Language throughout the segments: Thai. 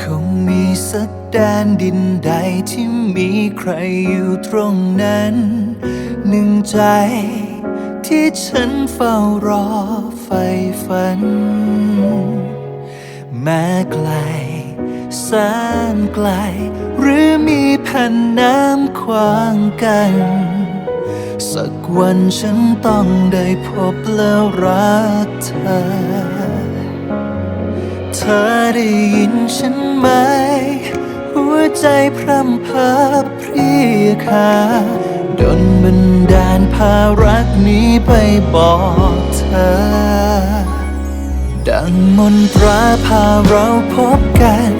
คงมีสักแดนดินใดที่มีใครอยู่ตรงนั้น หนึ่งใจ ที่ฉันเฝ้ารอไฟฝัน แม้ไกลแสนไกล หรือมีแผ่นน้ำขวางกัน สักวันฉันต้องได้พบแล้วรักเธอ เธอได้ยินฉันไหม หัวใจพร่ำเพอพรีคาดนบันดาลพารักนี้ไปบอกเธอ ดังมนตราพาเราพบกัน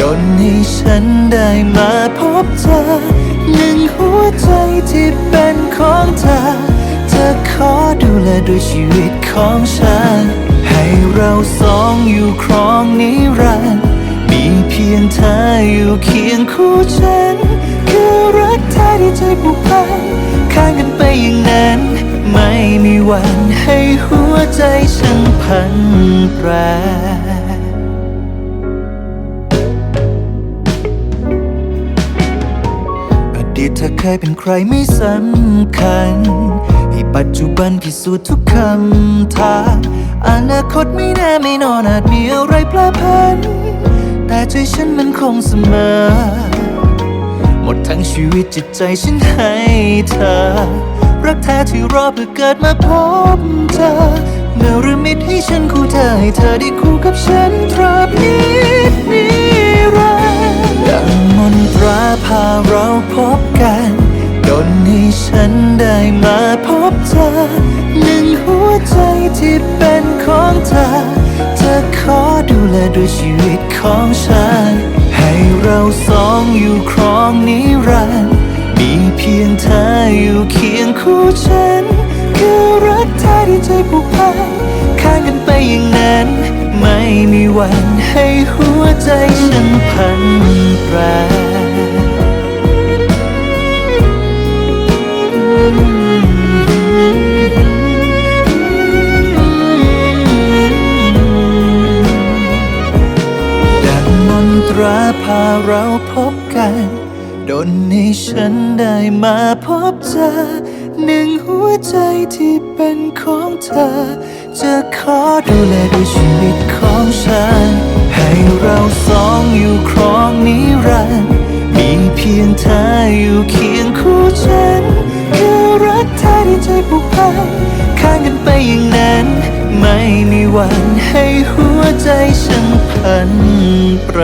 ดนให้ฉันได้มาพบเธอหนึ่งหัวใจ ด้วยชีวิตของฉัน ให้เราสองอยู่ครองนิรันดร์มีเพียงเธออยู่เคียงคู่ฉัน คือรักแท้ที่ใจผูกพันข้างกันไปอย่างนั้น ไม่มีวันให้หัวใจฉันพันแปรอดีตเธอเคยเป็นใครไม่สำคัญ ปัจจุบันพิสูจน์ทุกคำถาอนาคตไม่แน่ไม่นอนอาจมีอะไรแปรผัน แต่ใจฉันมันคงเสมอ หมดทั้งชีวิตจิตใจฉันให้เธอ รักแท้ที่รอเพื่อเกิดมาพบเธอเนรมิตให้ฉันคู่เธอให้เธอได้คู่กับฉันตราบนิดนิรันดร์ดังมนตราพาเราพบกันดนให้ฉันได้มา บเธอ หนึ่งหัวใจที่เป็นของเธอ เธอขอดูแลด้วยชีวิตของฉัน ให้เราสองอยู่ครองนิรันดร์มีเพียงเธออยู่เคียงคู่ฉัน คือรักแท้ที่ใจผูกพันข้างกันไปอย่างนั้น ไม่มีวันให้หัวใจฉันพัน ราพาเราพบกัน ดนให้ฉันได้มาพบเธอ หนึ่งหัวใจที่เป็นของเธอ จะขอดูแลด้วยชีวิตของฉัน ให้เราสองอยู่ครองนิรันดร์มีเพียงเธออยู่เคียงคู่ฉัน คือรักแท้ที่ใจผูกพันข้างกันไปอย่างนั้น ไม่มีวันให้หัวใจฉันพันแปร